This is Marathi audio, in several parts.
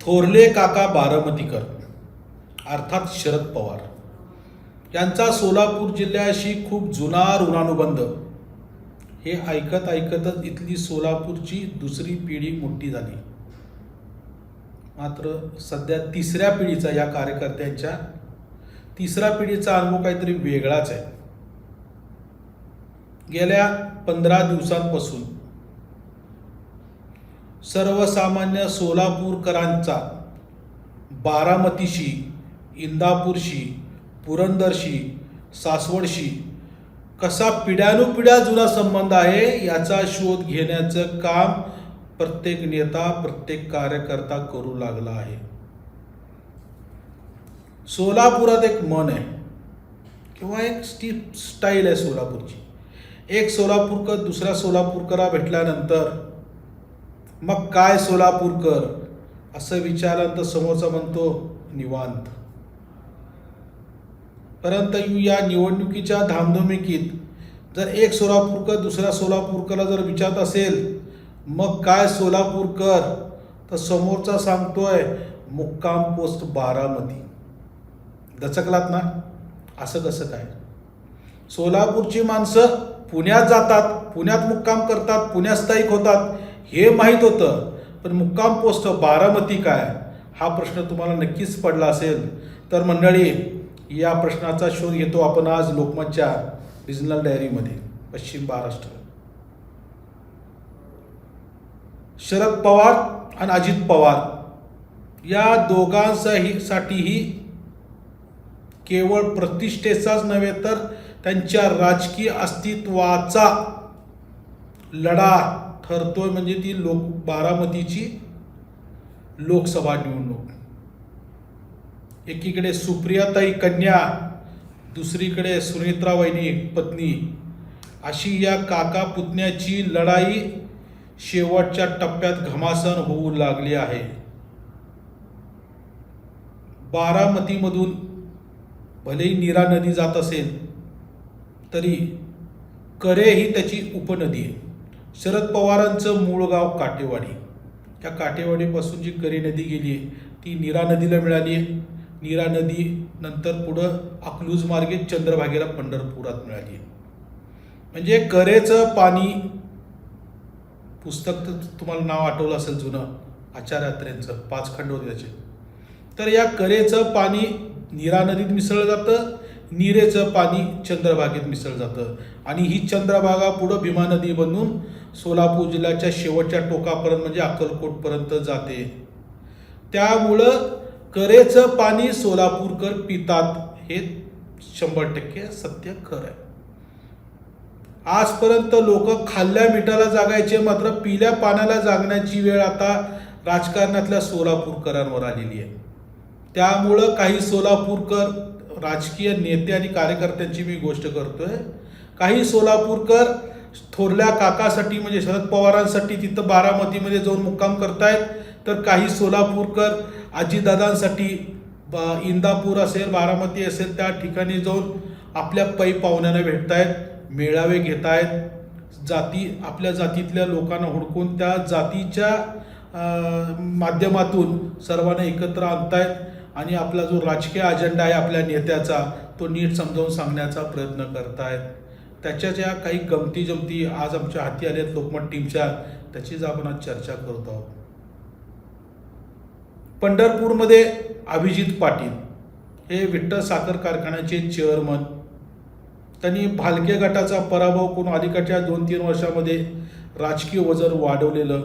थोरले काका बारामतीकर अर्थात शरद पवार यांचा सोलापूर जिल्ह्याशी खूप जुना ऋणानुबंध. हे ऐकत ऐकतच इथली सोलापूरची दुसरी पिढी मोठी झाली. मात्र सध्या तिसऱ्या पिढीचा या कार्यकर्त्यांच्या तिसऱ्या पिढीचा अनुभव काहीतरी वेगळाच आहे. गेल्या पंधरा दिवसांपासून सर्वसामान्य सोलापूरकरांचा बारामतीशी इंदापूरशी पुरंदरशी सासवडशी कसा पिढ्यानुपिढ्या जुना संबंध आहे याचा शोध घेण्याचं काम प्रत्येक नेता प्रत्येक कार्यकर्ता करू लागला आहे. सोलापुरात एक मन आहे किंवा एक स्टी स्टाईल आहे सोलापूरची. एक सोलापूरकर दुसऱ्या सोलापूरकरा भेटल्यानंतर मग काय सोलापूरकर? असं विचारलं तर समोरचा म्हणतो निवांत. परंतु या निवडणुकीच्या धामधुमीकीत जर एक सोलापूरकर दुसऱ्या सोलापूरकरला जर विचारत असेल मग काय सोलापूरकर? तर समोरचा सांगतोय मुक्काम पोस्ट बारामती. दचकलात ना? असं कसं काय? सोलापूरची माणसं पुण्यात जातात पुण्यात मुक्काम करतात पुण्यात स्थायिक होतात. हे माहीत होतं पण मुक्काम पोस्ट बारामती काय? हा प्रश्न तुम्हाला नक्कीच पडला असेल. तर मंडळी या प्रश्नाचा शोध घेतो आपण आज लोकमतच्या रिजनल डायरीमध्ये पश्चिम महाराष्ट्र. शरद पवार आणि अजित पवार या दोघांचाही साठीही केवळ प्रतिष्ठेचाच नव्हे तर त्यांच्या राजकीय अस्तित्वाचा लढा ठरतोय म्हणजे ती लोक बारामतीची लोकसभा निवडणूक. एकीकडे सुप्रियाताई कन्या दुसरीकडे सुनेत्रा वहिनी पत्नी. अशी या काका पुतण्याची लढाई शेवटच्या टप्प्यात घमासन होऊ लागली आहे. बारामतीमधून भलेही नीरा नदी जात असेल तरी करे ही त्याची उपनदी आहे. शरद पवारांचं मूळ गाव काटेवाडी. त्या काटेवाडीपासून जी करी नदी गेली आहे ती नीरा नदीला मिळाली आहे. नीरा नदी नंतर पुढं अकलूज मार्गे चंद्रभागेला पंढरपुरात मिळाली आहे. म्हणजे करेचं पाणी पुस्तक तर तुम्हाला नाव आठवलं असेल जुनं आचार्यात्र्यांचं पाच खंड होते त्याचे तर या करेचं पाणी नीरा नदीत मिसळलं जातं नीरेचं पाणी चंद्रभागेत मिसळलं जातं. आणि ही चंद्रभागा पुढं भीमा नदी बनून सोलापूर जिल्ह्याच्या शेवटच्या टोकापर्यंत म्हणजे अक्कलकोटपर्यंत जाते. त्यामुळं करेचं पाणी सोलापूरकर पितात हे शंभर टक्के सत्य खरं आहे. आजपर्यंत लोक खाल्ल्या मिठाला जागायचे मात्र पिल्या पाण्याला जागण्याची वेळ आता राजकारणातल्या सोलापूरकरांवर आलेली आहे. त्यामुळं काही सोलापूरकर राजकीय नेते आणि कार्यकर्त्यांची मी गोष्ट करतोय. काही सोलापूरकर थोरल्या काकासाठी म्हणजे शरद पवारांसाठी तिथं बारामतीमध्ये जाऊन मुक्काम करतायत. तर काही सोलापूरकर आजीदादांसाठी इंदापूर असेल बारामती असेल त्या ठिकाणी जाऊन आपल्या पै पाहुण्यांना भेटतायत मेळावे घेत आहेत जाती आपल्या जातीतल्या लोकांना हुडकून त्या जातीच्या माध्यमातून सर्वांना एकत्र आणतायत. आणि आपला जो राजकीय अजेंडा आहे आपल्या नेत्याचा तो नीट समजावून सांगण्याचा प्रयत्न करतायत. त्याच्या ज्या काही गमती जमती आज आमच्या हाती आल्यात लोकमत टीमच्या त्याचीच आपण आज चर्चा करत आहोत. पंढरपूरमध्ये अभिजित पाटील हे विठ्ठल साखर कारखान्याचे चेअरमन त्यांनी भालके गटाचा पराभव करून अलीकडच्या दोन तीन वर्षामध्ये राजकीय वजन वाढवलेलं.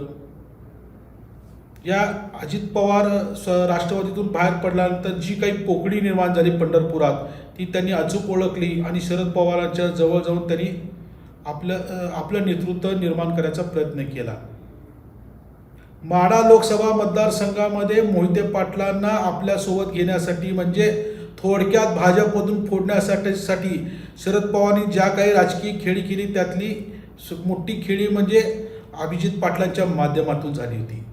या अजित पवार स- राष्ट्रवादीतून बाहेर पडल्यानंतर जी काही पोकळी निर्माण झाली पंढरपुरात ती त्यांनी अचूक ओळखली आणि शरद पवारांच्या जवळ जाऊन त्यांनी आपलं आपलं नेतृत्व निर्माण करायचा प्रयत्न केला. माढा लोकसभा मतदारसंघामध्ये मोहिते पाटलांना आपल्यासोबत घेण्यासाठी म्हणजे थोडक्यात भाजपमधून फोडण्यासाठी शरद पवारांनी ज्या काही राजकीय खेळी केली त्यातली मोठी खेळी म्हणजे अभिजित पाटलांच्या माध्यमातून झाली होती.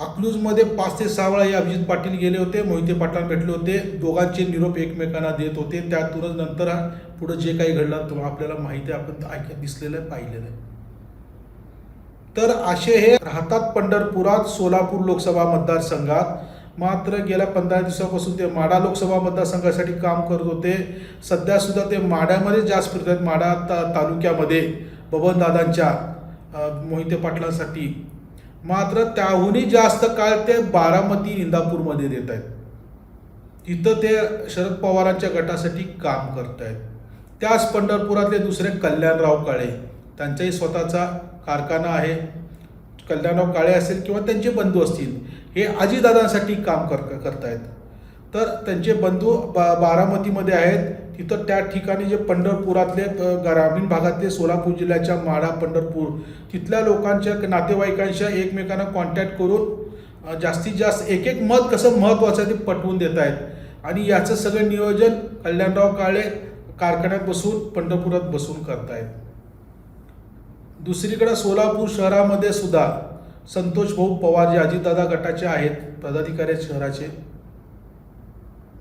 अकलूजमध्ये पाच ते सहा वेळा हे अभिजित पाटील गेले होते मोहिते पाटलांना भेटले होते. दोघांचे निरोप एकमेकांना देत होते. त्यातूनच नंतर पुढं जे काही घडलं तुम्हाला आपल्याला माहिती आहे आपण ऐकत दिसलेलं आहे पाहिलेलं आहे. तर असे हे राहतात पंढरपुरात सोलापूर लोकसभा मतदारसंघात. मात्र गेल्या पंधरा दिवसापासून ते माडा लोकसभा मतदारसंघासाठी काम करत होते. सध्यासुद्धा ते माड्यामध्ये जास्त फिरत आहेत माडा ता तालुक्यामध्ये बबनदादांच्या अ, मोहिते पाटलांसाठी. मात्र त्याहूनही जास्त काळ ते बारामती इंदापूरमध्ये देत आहेत. तिथं ते शरद पवारांच्या गटासाठी काम करत आहेत त्याच पंढरपुरातले दुसरे कल्याणराव काळे त्यांचाही स्वतःचा कारखाना आहे. कल्याणराव काळे असेल किंवा त्यांचे बंधू असतील हे आजीदादांसाठी काम कर करतायत. तर त्यांचे बंधू बा बारामतीमध्ये आहेत. तिथं त्या ठिकाणी जे पंढरपुरातले ग्रामीण भागातले सोलापूर जिल्ह्याच्या माडा पंढरपूर तिथल्या लोकांच्या नातेवाईकांच्या एकमेकांना कॉन्टॅक्ट करून जास्तीत जास्त एक एक मत कसं महत्त्वाचं आहे ते पटवून देत आहेत. आणि याचं सगळं नियोजन कल्याणराव काळे कारखान्यात बसून पंढरपुरात बसून करतायत. दुसरीकडे सोलापूर शहरामध्ये सुद्धा संतोष भाऊ पवार जे अजितदादा गटाचे आहेत पदाधिकारी शहराचे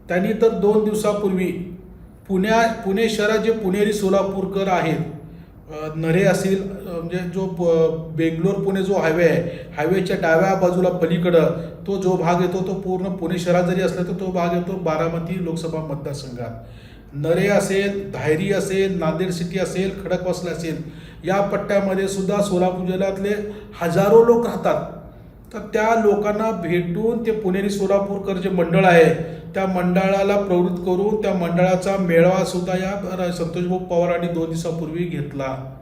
त्यांनी तर दोन दिवसापूर्वी पुण्या पुणे शहरात जे पुणेरी सोलापूरकर आहेत नरे असेल म्हणजे जो प- बेंगलोर पुणे जो हायवे आहे हायवेच्या डाव्या बाजूला पलीकडं तो जो भाग येतो तो पूर्ण पुणे शहरात जरी असला तर तो भाग येतो बारामती लोकसभा मतदारसंघात. नरे असेल धायरी असेल नांदेड सिटी असेल खडकवासला असेल या पट्ट्यामध्ये सुद्धा सोलापूर जिल्ह्यातले हजारो लोक राहतात. तर त्या लोकांना भेटून ते पुणेरी सोलापूरकर जे मंडळ आहे त्या मंडळाला प्रवृत्त करून त्या मंडळाचा मेळावा सुद्धा या संतोषभाऊ पवारांनी दोन दिवसापूर्वी घेतला.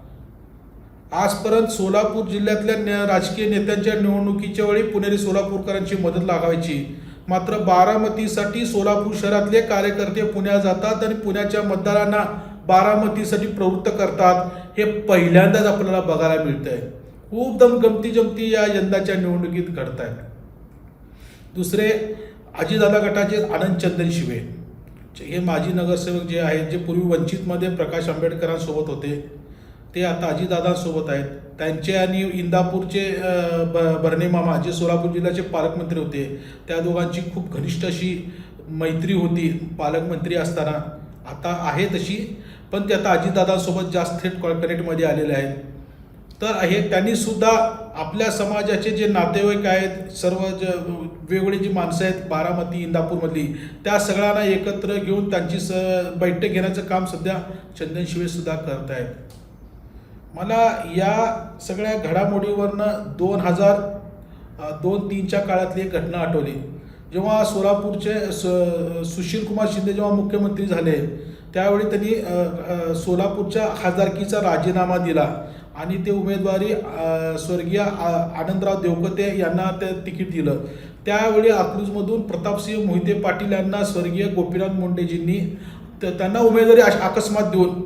आजपर्यंत सोलापूर जिल्ह्यातल्या न- राजकीय नेत्यांच्या निवडणुकीच्या वेळी पुणेरी सोलापूरकरांची मदत लागायची. मात्र बारामतीसाठी सोलापूर शहरातले कार्यकर्ते पुण्यात जातात आणि पुण्याच्या मतदारांना बारामतीसाठी प्रवृत्त करतात. हे पहिल्यांदाच आपल्याला बघायला मिळतंय. खूप दम गमती जमती या यंदाच्या निवडणुकीत घडत आहेत दुसरे आजीदादा गटाचे आनंद चंदन शिवे. हे माजी नगरसेवक जे आहेत जे पूर्वी वंचितमध्ये प्रकाश आंबेडकरांसोबत होते ते आता आजीदादांसोबत आहेत. त्यांचे आणि इंदापूरचे ब- बर्ने मामा जे सोलापूर जिल्ह्याचे पालकमंत्री होते त्या दोघांची खूप घनिष्ठ अशी मैत्री होती पालकमंत्री असताना. आता आहे तशी पण ते आता आजीदादांसोबत जास्त थेट कनेक्टमध्ये आलेले आहेत. तर हे त्यांनी सुद्धा आपल्या समाजाचे जे नातेवाईक आहेत सर्व ज वेगवेगळी जी माणसं आहेत बारामती इंदापूरमधली त्या सगळ्यांना एकत्र घेऊन त्यांची स बैठक घेण्याचं काम सध्या चंदन शिवेसुद्धा करत आहेत मला या सगळ्या घडामोडीवरनं दोन हजार दोन तीनच्या काळातली एक घटना आठवली. जेव्हा सोलापूरचे स सुशीलकुमार शिंदे जेव्हा मुख्यमंत्री झाले त्यावेळी त्यांनी सोलापूरच्या खासदारकीचा राजीनामा दिला. आणि ते उमेदवारी स्वर्गीय आ- आनंदराव देवकते यांना ते तिकीट दिलं. त्यावेळी अकलूजमधून प्रतापसिंह मोहिते पाटील यांना स्वर्गीय गोपीनाथ मुंडेजींनी तर त्यांना उमेदवारी अकस्मात देऊन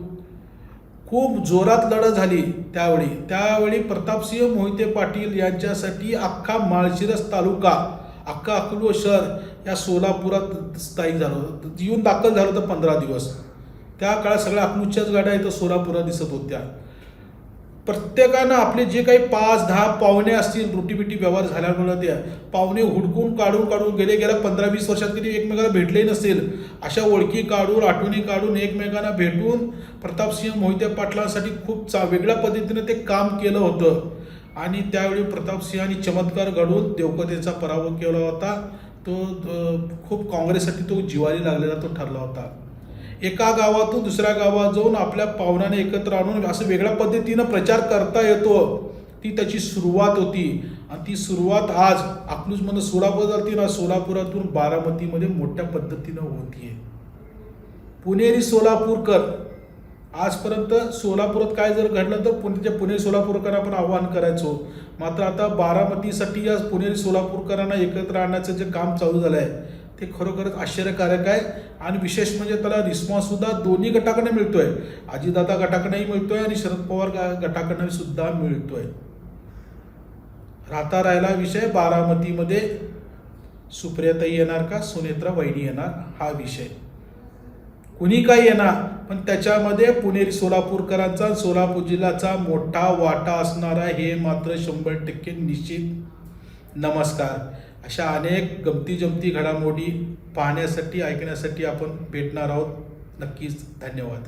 खूप जोरात लढत झाली त्यावेळी. त्यावेळी प्रतापसिंह मोहिते पाटील यांच्यासाठी अख्खा माळशिरस तालुका अख्खा अकलूज शहर या सोलापुरात स्थायिक झालं होतं. येऊन दाखल झालं होतं पंधरा दिवस. त्या काळात सगळ्या अकलूजच्याच गाड्या इथं सोलापुरात दिसत होत्या. प्रत्येकानं आपले जे काही पाच दहा पाहुणे असतील रोटीबिटी व्यवहार झाल्यामुळं त्या पाहुणे हुडकून काढून काढून गेले गेल्या पंधरा वीस वर्षात कधी एकमेकाला भेटले नसेल अशा ओळखी काढून आठवणी काढून एकमेकांना भेटून प्रतापसिंह मोहिते पाटलांसाठी खूप चा वेगळ्या पद्धतीनं ते काम केलं होतं. आणि त्यावेळी प्रतापसिंहांनी चमत्कार घडवून देवकतेचा पराभव केला होता. तो खूप काँग्रेससाठी तो जिवारी लागलेला तो ठरला होता. एका गावातून दुसऱ्या गावात जाऊन आपल्या पाहुण्याने एकत्र आणून असं वेगळ्या पद्धतीनं प्रचार करता येतो. ती त्याची सुरुवात होती. आणि ती सुरुवात आज अकलूजमधून सोलापूर जाती ना सोलापुरातून बारामतीमध्ये मोठ्या पद्धतीनं होतीये. पुणेरी सोलापूरकर आजपर्यंत सोलापुरात काय जर घडलं तर पुण्याच्या पुणे सोलापूरकरांना आपण आव्हान करायचो. मात्र आता बारामतीसाठी आज पुणेरी सोलापूरकरांना एकत्र आणण्याचं जे काम चालू झालं आहे ते खरोखरच आश्चर्यकारक आहे. आणि विशेष म्हणजे त्याला रिस्पॉन्ससुद्धा दोन्ही गटाकडे मिळतोय. अजितदादा मिळतो आहे आणि शरद पवार गा- सुद्धा मिळतो आहे राहता राहिला विषय बारामतीमध्ये सुप्रियाताई येणार का? सुनेत्रा वहिनी येणार? हा विषय. कुणी काय येणार? पण त्याच्यामध्ये पुणेरी सोलापूरकरांचा सोलापूर जिल्ह्याचा मोठा वाटा असणारा हे मात्र शंभर टक्के निश्चित नमस्कार. अशा अनेक गमती जमती घडामोडी पाहण्यासाठी ऐकण्यासाठी आपण भेटणार आहोत. नक्कीच धन्यवाद.